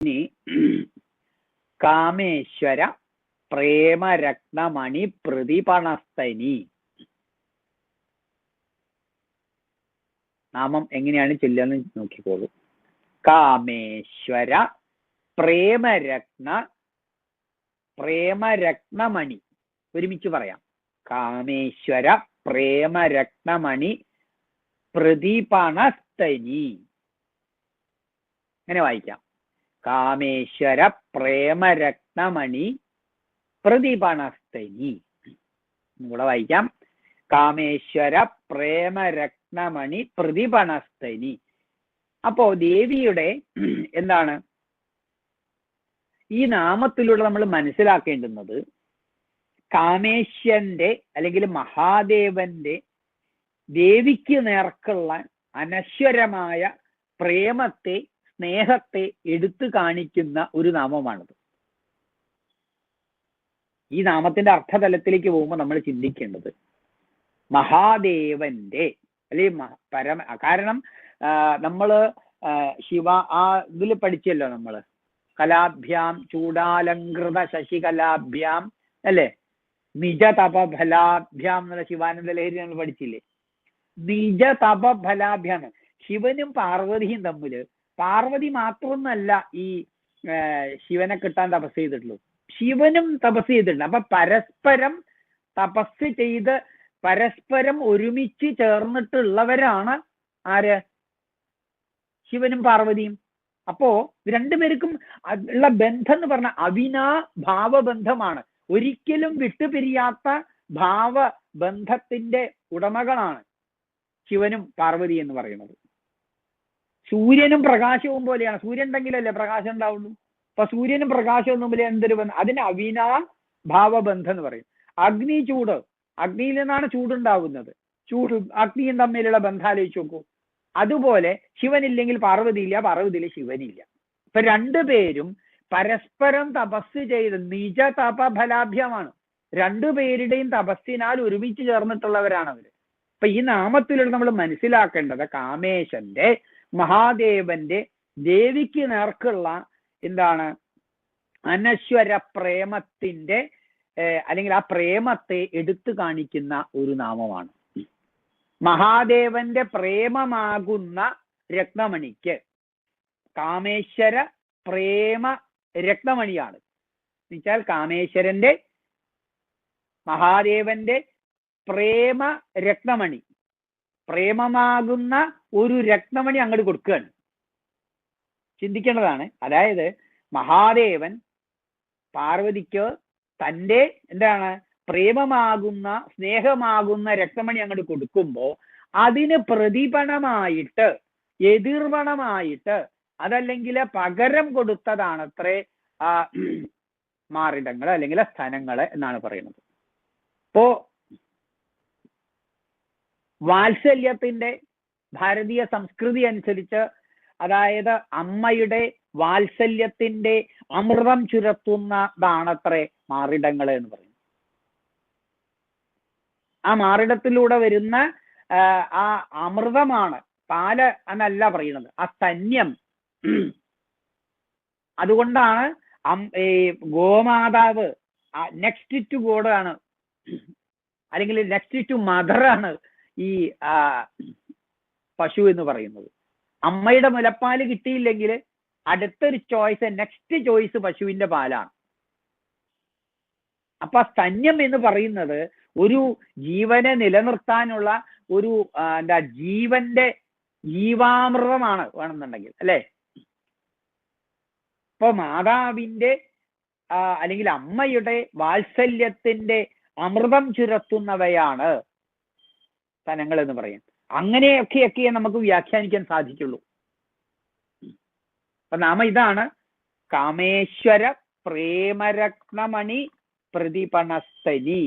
ഇനി കാമേശ്വര പ്രേമരത്നമണി പ്രതിപണസ്തനി നാമം എങ്ങനെയാണ് ചെല്ലുകയെന്ന് നോക്കിക്കോളൂ. കാമേശ്വര പ്രേമരത്ന പ്രേമരത്നമണി. ഒരുമിച്ച് പറയാം. കാമേശ്വര പ്രേമരത്നമണി പ്രതിപണസ്തനി അങ്ങനെ വായിക്കാം. കാമേശ്വര പ്രേമരത്നമണി പ്രതിപണസ്തനി കൂടെ വായിക്കാം. കാമേശ്വര പ്രേമരത്നമണി പ്രതിപണസ്തനി അപ്പോ ദേവിയുടെ എന്താണ്? ഈ നാമത്തിലൂടെ നമ്മൾ മനസ്സിലാക്കേണ്ടുന്നത് കാമേശ്വരന്റെ അല്ലെങ്കിൽ മഹാദേവന്റെ ദേവിക്ക് നേർക്കുള്ള അനശ്വരമായ പ്രേമത്തെ സ്നേഹത്തെ എടുത്തു കാണിക്കുന്ന ഒരു നാമമാണത്. ഈ നാമത്തിന്റെ അർത്ഥതലത്തിലേക്ക് പോകുമ്പോൾ നമ്മൾ ചിന്തിക്കേണ്ടത് മഹാദേവന്റെ അല്ലെ പരമ കാരണം നമ്മൾ ശിവ ആ ഇതിൽ പഠിച്ചല്ലോ നമ്മൾ. കലാഭ്യാം ചൂടാലങ്കൃത ശശികലാഭ്യാം അല്ലേ? നിജ തപഫലാഭ്യാം എന്നുള്ള ശിവാനന്ദ ലഹരി നമ്മൾ പഠിച്ചില്ലേ? നിജ ശിവനും പാർവതിയും തമ്മിൽ പാർവതി മാത്രമൊന്നല്ല ഈ ശിവനെ കിട്ടാൻ തപസ് ചെയ്തിട്ടുള്ളൂ. ശിവനും തപസ് ചെയ്തിട്ടുണ്ട്. അപ്പൊ പരസ്പരം തപസ് ചെയ്ത് പരസ്പരം ഒരുമിച്ച് ചേർന്നിട്ടുള്ളവരാണ് ആര്? ശിവനും പാർവതിയും. അപ്പോ രണ്ടുപേർക്കും ഉള്ള ബന്ധം എന്ന് പറഞ്ഞ അവിനാ ഭാവബന്ധമാണ്. ഒരിക്കലും വിട്ടുപിരിയാത്ത ഭാവബന്ധത്തിന്റെ ഉടമകളാണ് ശിവനും പാർവതി എന്ന് പറയുന്നത്. സൂര്യനും പ്രകാശവും പോലെയാണ്. സൂര്യൻ ഉണ്ടെങ്കിലല്ലേ പ്രകാശം ഉണ്ടാവുള്ളൂ? അപ്പൊ സൂര്യനും പ്രകാശവും തമ്മിൽ എന്തൊരു ബന്ധം? അതിന് അവിനാ ഭാവബന്ധം എന്ന് പറയും. അഗ്നി ചൂട്. അഗ്നിയിൽ നിന്നാണ് ചൂടുണ്ടാവുന്നത്. ചൂട് അഗ്നിയും തമ്മിലുള്ള ബന്ധം ആലോചിച്ച് നോക്കൂ. അതുപോലെ ശിവനില്ലെങ്കിൽ പാർവതി ഇല്ല പാർവതിയിൽ ശിവനില്ല. ഇപ്പൊ രണ്ടുപേരും പരസ്പരം തപസ് ചെയ്ത് നിജ തപഫലാഭ്യമാണ് രണ്ടുപേരുടെയും തപസ്സിനാൽ ഒരുമിച്ച് ചേർന്നിട്ടുള്ളവരാണ് അവർ. അപ്പൊ ഈ നാമത്തിലൂടെ നമ്മൾ മനസ്സിലാക്കേണ്ടത് കാമേശന്റെ മഹാദേവന്റെ ദേവിക്ക് നേർക്കുള്ള എന്താണ്? അനശ്വര പ്രേമത്തിന്റെ അല്ലെങ്കിൽ ആ പ്രേമത്തെ എടുത്തു കാണിക്കുന്ന ഒരു നാമമാണ്. മഹാദേവന്റെ പ്രേമമാകുന്ന രത്നമണിക്ക് കാമേശ്വര പ്രേമ രക്തമണിയാണ് എന്നുവെച്ചാൽ കാമേശ്വരന്റെ മഹാദേവന്റെ പ്രേമ രത്നമണി. പ്രേമമാകുന്ന ഒരു രക്തമണി അങ്ങോട്ട് കൊടുക്കുകയാണ്. ചിന്തിക്കേണ്ടതാണ്. അതായത് മഹാദേവൻ പാർവതിക്ക് തന്റെ എന്താണ് പ്രേമമാകുന്ന സ്നേഹമാകുന്ന രക്തമണി അങ്ങോട്ട് കൊടുക്കുമ്പോൾ അതിന് പ്രതിപണമായിട്ട് എതിർവണമായിട്ട് അതല്ലെങ്കിൽ പകരം കൊടുത്തതാണത്രേ ആ മാറിടങ്ങൾ അല്ലെങ്കിൽ സ്ഥലങ്ങൾ എന്നാണ് പറയുന്നത്. ഇപ്പോ വാത്സല്യത്തിന്റെ ഭാരതീയ സംസ്കൃതി അനുസരിച്ച് അതായത് അമ്മയുടെ വാത്സല്യത്തിന്റെ അമൃതം ചുരത്തുന്നതാണത്രേ മാറിടങ്ങൾ എന്ന് പറയും ആ മാറിടത്തിലൂടെ വരുന്ന ആ, അമൃതമാണ് പാൽ എന്നല്ല പറയുന്നത് ആ സന്യം. അതുകൊണ്ടാണ് ഈ ഗോമാതാവ് നെക്സ്റ്റ് ടു ഗോഡ് ആണ് അല്ലെങ്കിൽ നെക്സ്റ്റ് ടു മദർ ആണ് ഈ പശു എന്ന് പറയുന്നത്. അമ്മയുടെ മുലപ്പാൽ കിട്ടിയില്ലെങ്കിൽ അടുത്തൊരു ചോയ്സ് നെക്സ്റ്റ് ചോയ്സ് പശുവിന്റെ പാലാണ്. അപ്പൊ സ്തന്യം എന്ന് പറയുന്നത് ഒരു ജീവനെ നിലനിർത്താനുള്ള ഒരു എന്താ ജീവന്റെ ജീവാമൃതമാണ് വേണമെന്നുണ്ടെങ്കിൽ അല്ലെ? ഇപ്പൊ മാതാവിന്റെ അല്ലെങ്കിൽ അമ്മയുടെ വാത്സല്യത്തിന്റെ അമൃതം ചുരത്തുന്നവയാണ് സ്ഥലങ്ങൾ എന്ന് പറയും അങ്ങനെയൊക്കെയൊക്കെ നമുക്ക് വ്യാഖ്യാനിക്കാൻ സാധിക്കുള്ളൂ. അപ്പൊ നാമ ഇതാണ് കാമേശ്വര പ്രേമരത്നമണി പ്രതിപണസ്തനി